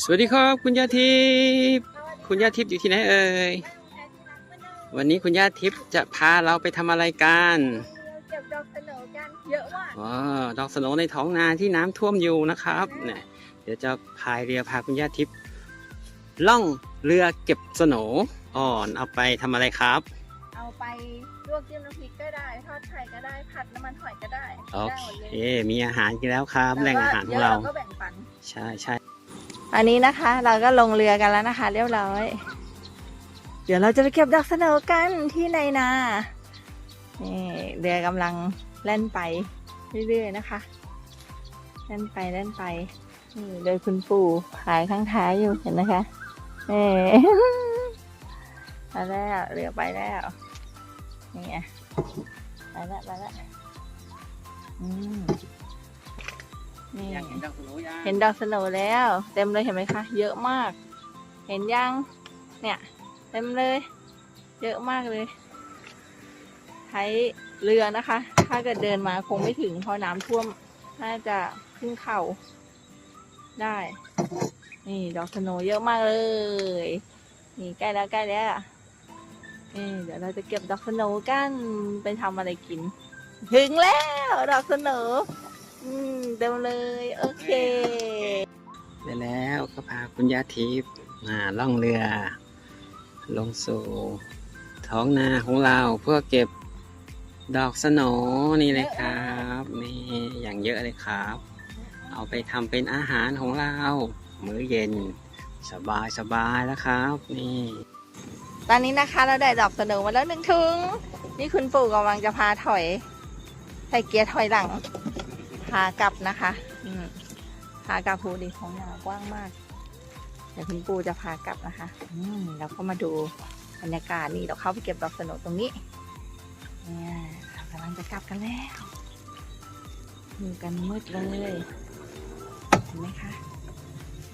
สวัสดีครับคุณย่าทิพย์คุณย่าทิพย์อยู่ที่ไหนเอ่ยวันนี้คุณย่าทิพย์จะพาเราไปทำอะไรกันเก็บดอกสโหนกันเยอะมากอ๋อดอกสโหนในท้องนาที่น้ำท่วมอยู่นะครับเนี่ยเดี๋ยวจะพายเรือพาคุณย่าทิพย์ล่องเรือเก็บสโหนอ่อนเอาไปทำอะไรครับ เอาไปลวกจิ้มน้ำพริกก็ได้ทอดไข่ก็ได้ผัดน้ำมันหอยก็ได้โอได้เคหมดเลยมีอาหารกินแล้วครับ แหล่งอาหารของเรา แล้วก็แบ่งปัน ใช่ใช่ อันนี้นะคะ เราก็ลงเรือกันแล้วนะคะ เรียบร้อย เดี๋ยวเราจะไปเก็บดอกสโหนกันที่ในนานี่เรือกำลังแล่นไปเรื่อยๆนะคะแล่นไปแล่นไปนี่โดยคุณปู่ขายข้างท้ายอยู่เห็นนะคะนี่ไปแล้วเรือไปแล้วนี่ไงไปแล้วไปแล้วอืม นี่อยากเห็นดอกสโหนยังเห็นดอกสโหนแล้ว เต็มเลยเห็นไหมคะ เยอะมาก เห็นยัง เนี่ยเต็มเลย เยอะมากเลยใช้เรือนะคะ ถ้าเกิดเดินมาคงไม่ถึงเพราะน้ำท่วมน่าจะขึ้นเข่าได้ นี่ดอกสโหนเยอะมากเลย นี่ใกล้แล้วใกล้แล้วนี่เดี๋ยวเราจะเก็บดอกสโหนกันไปทำอะไรกิน ถึงแล้วดอกสโหน อืมเต็มเลย โอเคได้แล้วก็พาคุณย่าทิพย์มาล่องเรือ ลงสู่ท้องนาของเราเพื่อเก็บดอกสโหนนี่เลยครับนี่อย่างเยอะเลยครับ เอาไปทำเป็นอาหารของเรา มื้อเย็นสบายสบายแล้วครับ นี่ ตอนนี้นะคะเราได้ดอกสโหนมาแล้วหนึ่งถุงนี่คุณปู่กำลังจะพาถอยใส่เกียร์ถอยหลัง พากลับนะคะอืมพากลับภูดีของนากว้างมาก เดี๋ยวคุณปูจะพากลับนะคะ อืมเราก็มาดูบรรยากาศนี่เราเข้าไปเก็บดอกสโหนตรงนี้เนี่ยเรากำลังจะกลับกันแล้วอยู่กันมืดเลยเห็นไหมคะ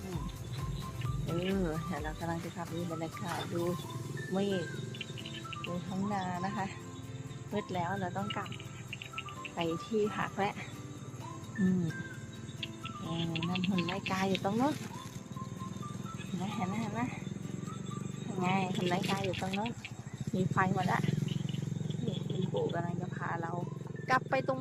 อืมเออเดี๋ยวเรากำลังจะกลับดูบรรยากาศดูเมฆดูท้องนานะคะมืดแล้วเราต้องกลับไปที่พักแล้ว อืมนั่นหุ่นไม้กาอยู่ตรงนู้นเห็นไหมเห็นไหมเห็นไหมยังไงหุ่นไม้กาอยู่ตรงนู้นมีไฟหมดละนี่คุณปู่กำลังจะพาเรา กลับไปตรง